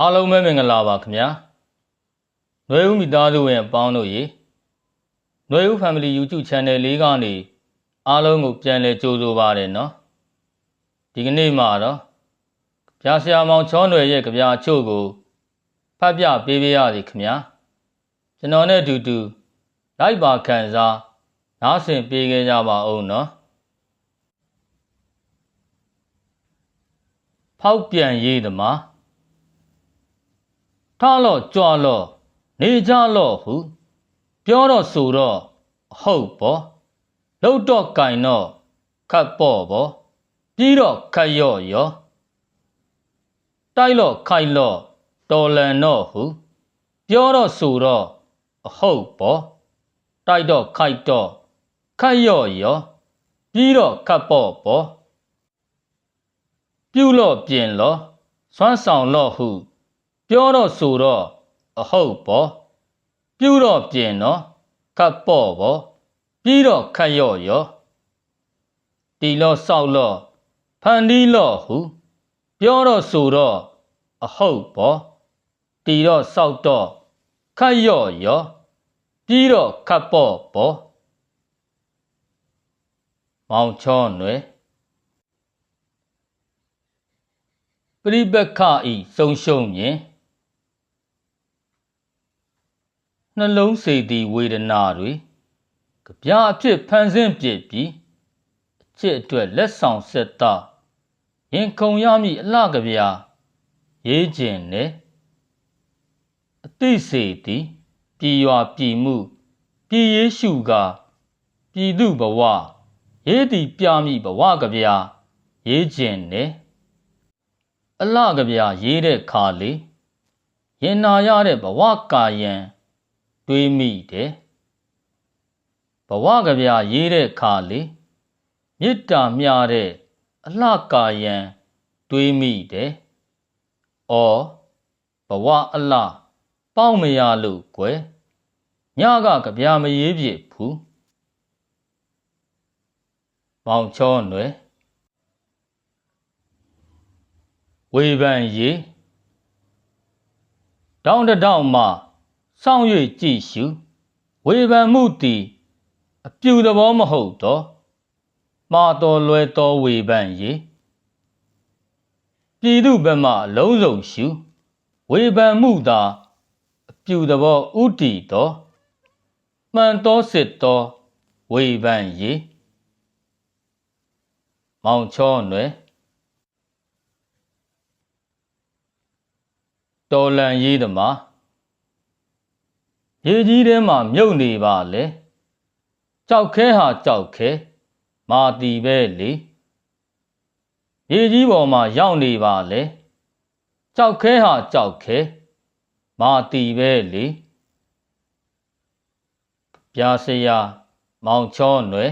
အားလုံးပဲမင်္ဂလာပါခင်ဗျာ။နှွေဦးမိသားစုဝင်အပေါင်းတို့ရေနှွေဦး Family YouTube Channel လေးကနေအားလုံးကိုပြန်လည်ကြိုဆိုပါရနော်။ဒီကနေ့မှာတော့ဗျာဆရာမောင်ချောနှွေရဲ့ကြဗျာအချို့ကိုဖတ်ပြပေးပါရစေခင်ဗျာ။ကျွန်တော်နဲ့အတူတူလိုက်ပါခံစားနားဆင်ပေးကြကြပါအောင်နော်။ဖောက်ပြန်ရေးသမား ထားလော့ကြွားလော့နေကြလော့ဟု ပြောတော့ဆိုတော့အဟုတ်ပေါ့လှုပ်တော့ကင်တော့ခတ်ပေါ့ပေါ့ပြီးတော့ခတ်ရော့ရောတိုက်လော့ခိုက်လော့တော်လန်တော့ဟု ပြောတော့ဆိုတော့အဟုတ်ပေါ့တိုက်တော့ခိုက်တော့ခတ်ရော့ရောပြီးတော့ခတ်ပေါ့ပေါ့ပြုတ်လော့ပြင်လော့စွမ်းဆောင်လော့ဟု ပြောတော့ဆိုတော့အဟုတ်ပေါ့ပြုတော့ပြင်တော့ခတ်ပေါ့ပေါ့ပြီးတော့ခတ်ရော့ရော့တီလော့ဆောက်လော့ဖန်ဒီလော့ဟုပြောတော့ဆိုတော့အဟုတ်ပေါ့တီတော့ဆောက်တော့ခတ်ရော့ရော့ပြီးတော့ခတ်ပေါ့ပေါ့မောင်ချောနွယ်ပရိပက္ခဤဆုံးရှုံးရင် နှလုံးစေတီဝေဒနာတွေကြပြအဖြစ်ဖန်ဆင်းပြစ်ပြီးအချစ်အတွက်လက်ဆောင်ဆက်တာရင်ခုံရမည့်အလှကြပြရေးကျင်နဲ့အသိစေတီပြည်ရွာပြည်မှုပြည်ရေးရှုကပြည်သူဘဝရေးတီပြမည့်ဘဝကြပြရေးကျင်နဲ့အလှကြပြရေးတဲ့ခါလေးရင်နာရတဲ့ဘဝကာယံ တွေးမိတယ်ဘဝကဗျာရေးတဲ့ခါလေမေတ္တာမျှတဲ့အလှကာယံတွေးမိတယ်အော်ဘဝအလှပေါက်မရလို့ကွယ်ညကကဗျာမရေးပြစ်ဘူးမောင်ချောနွယ်ဝေဖန်ရေးတောင်းတတောင်းမှ စောင့်၍ကြည့်ရှုဝေဖန်မှုသည်အပြူသဘောမဟုတ်တော့မှားတော်လွယ်တော်ဝေဖန်ရေပြည်သူဘက်မှအလုံးစုံရှုဝေဖန်မှုသာအပြူသဘောဥတီတော်မှန်တော်စစ်တော်ဝေဖန်ရေမောင်ချောနွယ်တော်လန်ရေးသမား ရေကြီးထဲမှာမြုပ်နေပါလေကြောက်ခဲဟာကြောက်ခဲမာတီပဲလေရေကြီးပေါ်မှာရောက်နေပါလေကြောက်ခဲဟာကြောက်ခဲမာတီပဲလေပြာစရာမောင်ချောနွယ်